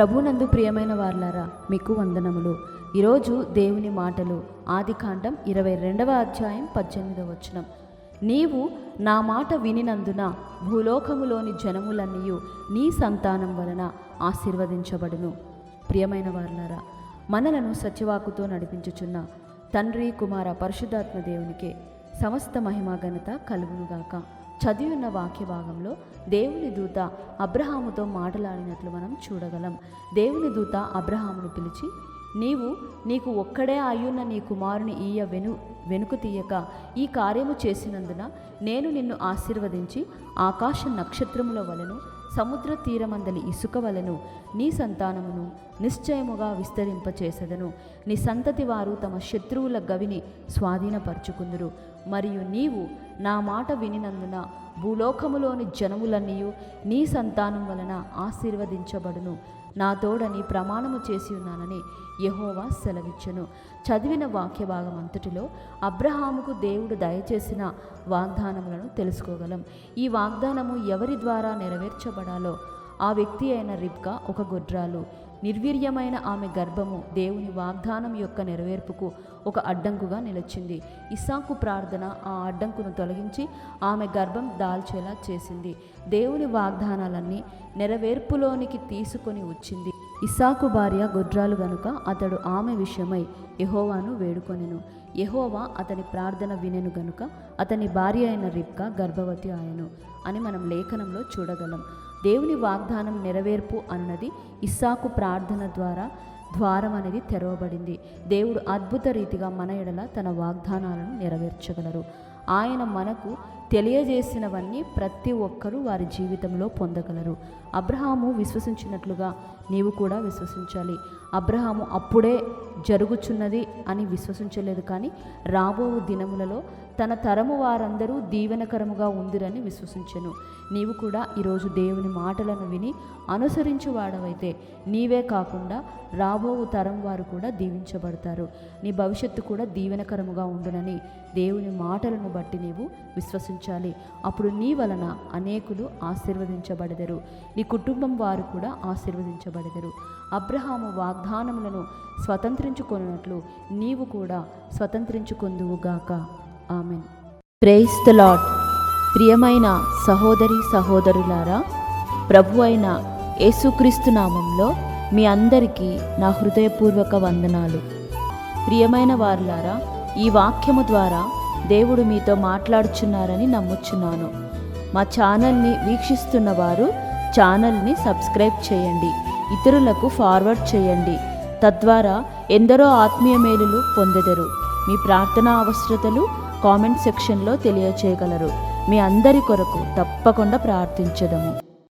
ప్రభునందు ప్రియమైన వార్లారా మీకు వందనములు. ఈరోజు దేవుని మాటలు ఆదికాండం ఇరవై రెండవ అధ్యాయం పద్దెనిమిదవ వచనం. నీవు నా మాట వినినందున భూలోకములోని జనములన్నీ నీ సంతానం వలన ఆశీర్వదించబడును. ప్రియమైన వార్లారా మనలను సత్యవాకుతో నడిపించుచున్న తండ్రి కుమార పరిశుద్ధాత్మ దేవునికే సమస్త మహిమా ఘనత కలుగునుగాక. చదివి ఉన్న వాక్య భాగంలో దేవుని దూత అబ్రహాముతో మాటలాడినట్లు మనం చూడగలం. దేవుని దూత అబ్రహామును పిలిచి నీవు నీకు ఒక్కడే అయ్యున్న నీ కుమారుని ఈయ వెను వెనుకు తీయక. ఈ కార్యము చేసినందున నేను నిన్ను ఆశీర్వదించి ఆకాశ నక్షత్రముల వలను సముద్ర తీరమందలి ఇసుక వలను నీ సంతానమును నిశ్చయముగా విస్తరింపచేసెదను. నీ సంతతి వారు తమ శత్రువుల గవిని స్వాధీనపరుచుకుందురు. మరియు నీవు నా మాట వినినందున భూలోకములోని జనములన్నీయు నీ సంతానం వలన ఆశీర్వదించబడును. నా తోడని ప్రమాణము చేసి ఉన్నానని యహోవా సెలవిచ్చును. చదివిన వాక్య భాగం అంతటిలో అబ్రహాముకు దేవుడు దయచేసిన వాగ్దానములను తెలుసుకోగలం. ఈ వాగ్దానము ఎవరి ద్వారా నెరవేర్చబడాలో ఆ వ్యక్తి అయిన రిబ్కా ఒక గొడ్రాలు. నిర్వీర్యమైన ఆమె గర్భము దేవుని వాగ్దానం యొక్క నెరవేర్పుకు ఒక అడ్డంకుగా నిలిచింది. ఇసాకు ప్రార్థన ఆ అడ్డంకును తొలగించి ఆమె గర్భం దాల్చేలా చేసింది. దేవుని వాగ్దానాలన్నీ నెరవేర్పులోనికి తీసుకొని వచ్చింది. ఇసాకు భార్య గొడ్రాలు గనుక అతడు ఆమె విషయమై యహోవాను వేడుకొనెను. యహోవా అతని ప్రార్థన వినెను గనుక అతని భార్య అయిన రిబ్కా గర్భవతి ఆయను అని మనం లేఖనంలో చూడగలం. దేవుని వాగ్దానం నెరవేర్పు అన్నది ఇస్సాకు ప్రార్థన ద్వారా ద్వారం అనేది తెరవబడింది. దేవుడు అద్భుత రీతిగా మన ఎడల తన వాగ్దానాలను నెరవేర్చగలరు. ఆయన మనకు తెలియజేసినవన్నీ ప్రతి ఒక్కరూ వారి జీవితంలో పొందగలరు. అబ్రహాము విశ్వసించినట్లుగా నీవు కూడా విశ్వసించాలి. అబ్రహాము అప్పుడే జరుగుచున్నది అని విశ్వసించలేదు కానీ రాబో దినములలో తన తరము వారందరూ దీవెనకరముగా ఉందిరని విశ్వసించెను. నీవు కూడా ఈరోజు దేవుని మాటలను విని అనుసరించు వాడవైతే నీవే కాకుండా రాబో తరం వారు కూడా దీవించబడతారు. నీ భవిష్యత్తు కూడా దీవెనకరముగా ఉండునని దేవుని మాటలను బట్టి నీవు విశ్వసించాలి. అప్పుడు నీ వలన అనేకులు ఆశీర్వదించబడెదరు. నీ కుటుంబం వారు కూడా ఆశీర్వదించబడెదరు. అబ్రహాము వాగ్దానములను స్వతంత్రించుకున్నట్లు నీవు కూడా స్వతంత్రించుకొందువుగాక ఆమెన్. ప్రేస్ ద ప్రియమైన సహోదరి సహోదరులారా ప్రభు అయిన యేసుక్రీస్తు నామంలో మీ అందరికీ నా హృదయపూర్వక వందనాలు. ప్రియమైన వారులారా ఈ వాక్యము ద్వారా దేవుడు మీతో మాట్లాడుచున్నారని నమ్ముచున్నాను. మా ఛానల్ని వీక్షిస్తున్న వారు ఛానల్ని సబ్స్క్రైబ్ చేయండి ఇతరులకు ఫార్వర్డ్ చేయండి. తద్వారా ఎందరో ఆత్మీయ మేలులు పొందెదరు. మీ ప్రార్థనా అవసరతలు కామెంట్ సెక్షన్లో తెలియచేయగలరు. మీ అందరి కొరకు తప్పకుండా ప్రార్థించదము